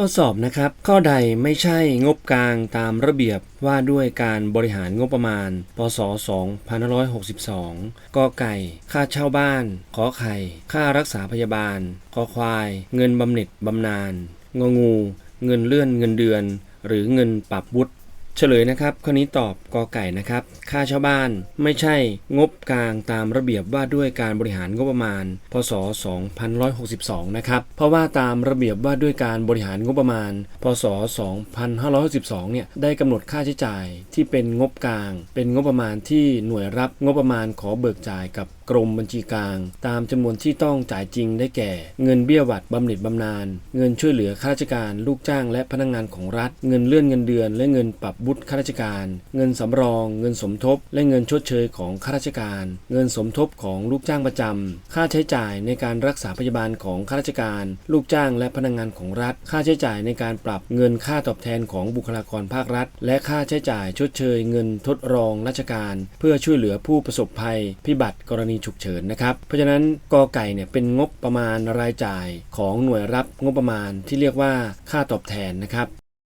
ข้อสอบนะครับ ข้อใดไม่ใช่งบกลางตามระเบียบว่าด้วยการบริหารงบประมาณ พศ 2562 กไก่ ค่าเช่าบ้าน ขอไข่ ค่ารักษาพยาบาล ขอควาย เงินบำเหน็จบำนาญ งงู เงินเลื่อนเงินเดือน หรือเงินปรับวุฒิ เฉลยนะครับข้อนี้ตอบกอไก่นะครับ ค่าเช่าบ้านไม่ใช่งบกลางตามระเบียบว่าด้วยการบริหารงบประมาณ พศ 2562 นะครับ เพราะว่าตามระเบียบว่าด้วยการบริหารงบประมาณ พศ 2562 เนี่ยได้กำหนดค่าใช้จ่ายที่เป็นงบกลาง เป็นงบประมาณที่หน่วยรับงบประมาณขอเบิกจ่ายกับ กรมบัญชีกลาง ตามจำนวนที่ต้องจ่ายจริงได้แก่ เงินเบี้ยหวัดบำเหน็จบำนาญเงินช่วยเหลือข้าราชการลูกจ้างและพนักงานของรัฐ เงินเลื่อนเงินเดือน และเงินปรับบุตรข้าราชการ เงินสำรอง เงินสมทบ และเงินชดเชยของข้าราชการ เงินสมทบของลูกจ้างประจำค่าใช้จ่ายในการรักษาพยาบาลของข้าราชการ ลูกจ้างและพนักงานของรัฐ ค่าใช้จ่ายในการปรับเงินค่าตอบแทนของบุคลากรภาครัฐ และค่าใช้จ่ายชดเชย เงินทดรองราชการ เพื่อช่วยเหลือผู้ประสบภัย พิบัติกรณีฉุกเฉินนะครับ เพราะฉะนั้นกอไก่เนี่ยเป็นงบประมาณรายจ่ายของหน่วยรับงบประมาณที่เรียกว่าค่าตอบแทนนะครับ